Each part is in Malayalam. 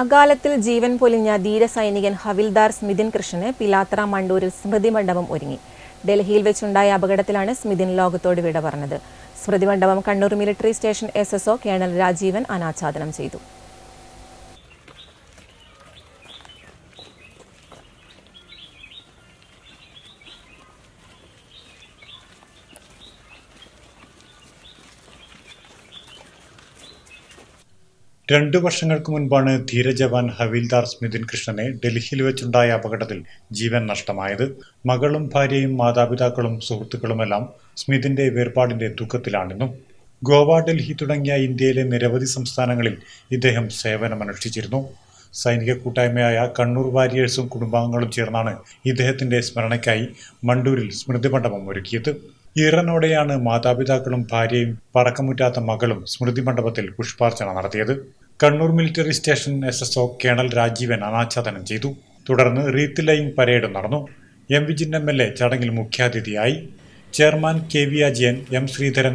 അകാലത്തിൽ ജീവൻ പൊലിഞ്ഞ ധീരസൈനികൻ ഹവിൽദാർ സ്മിതിൻ കൃഷ്ണന് പിലാത്ര മണ്ടൂരിൽ സ്മൃതി മണ്ഡപം ഒരുങ്ങി. ഡൽഹിയിൽ വെച്ചുണ്ടായ അപകടത്തിലാണ് സ്മിതിൻ ലോകത്തോട് വിട പറഞ്ഞത്. സ്മൃതി മണ്ഡപം Kannur military station S S colonel Rajeevan അനാച്ഛാദനം ചെയ്തു. രണ്ടു വർഷങ്ങൾക്ക് മുൻപാണ് ധീരജവാൻ ഹവീൽദാർ സ്മിതിൻ കൃഷ്ണനെ ഡൽഹിയിൽ വെച്ചുണ്ടായ അപകടത്തിൽ ജീവൻ നഷ്ടമായത്. മകളും ഭാര്യയും മാതാപിതാക്കളും സുഹൃത്തുക്കളുമെല്ലാം സ്മിതിന്റെ വേർപാടിന്റെ ദുഃഖത്തിലാണെന്നും ഗോവ ഡൽഹി തുടങ്ങിയ ഇന്ത്യയിലെ നിരവധി സംസ്ഥാനങ്ങളിൽ ഇദ്ദേഹം സേവനമനുഷ്ഠിച്ചിരുന്നു. സൈനിക കൂട്ടായ്മയായ കണ്ണൂർ വാരിയേഴ്സും കുടുംബാംഗങ്ങളും ചേർന്നാണ് ഇദ്ദേഹത്തിന്റെ സ്മരണയ്ക്കായി മണ്ടൂരിൽ സ്മൃതി മണ്ഡപം ഒരുക്കിയത്. ഈറനോടെയാണ് മാതാപിതാക്കളും ഭാര്യയും പറക്കമുറ്റാത്ത മകളും സ്മൃതി മണ്ഡപത്തിൽ പുഷ്പാർച്ചന നടത്തിയത്. Kannur military station S S O colonel Rajeevan അനാച്ഛാദനം ചെയ്തു. തുടർന്ന് റീത്ത് ലൈൻ പരേഡ് നടന്നു. M Vijin M L A ചടങ്ങിൽ മുഖ്യാതിഥിയായി. Chairman K V Ajayan M Sreedharan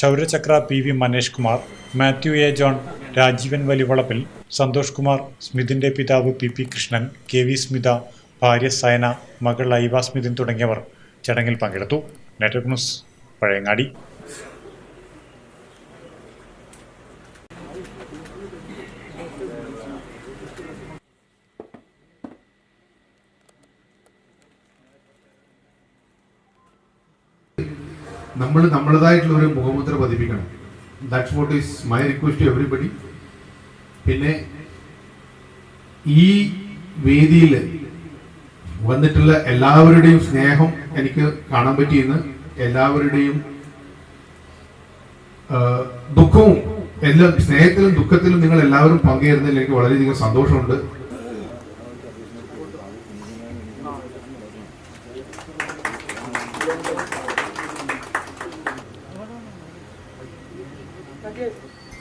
Shaurya Chakra P V Manesh Kumar Mathew A John Rajeevan Valivalappil Santhosh Kumar സ്മിതിന്റെ പിതാവ് P P Krishnan K V Smitha ഭാര്യ സയന മകൾ ഐവ സ്മിതിൻ തുടങ്ങിയവർ ചടങ്ങിൽ പങ്കെടുത്തു. Network news Pazhayangadi. നമ്മൾ നമ്മളതായിട്ടുള്ള ഒരു മുഖമുദ്ര പതിപ്പിക്കണം. That's what is my request to everybody പിന്നെ ഈ വേദിയിൽ വന്നിട്ടുള്ള എല്ലാവരുടെയും സ്നേഹം എനിക്ക് കാണാൻ പറ്റിയെന്ന് എല്ലാവരുടെയും ദുഃഖവും എല്ലാം സ്നേഹത്തിലും ദുഃഖത്തിലും നിങ്ങൾ എല്ലാവരും പങ്കുചേരുന്നതിൽ എനിക്ക് വളരെയധികം സന്തോഷമുണ്ട്.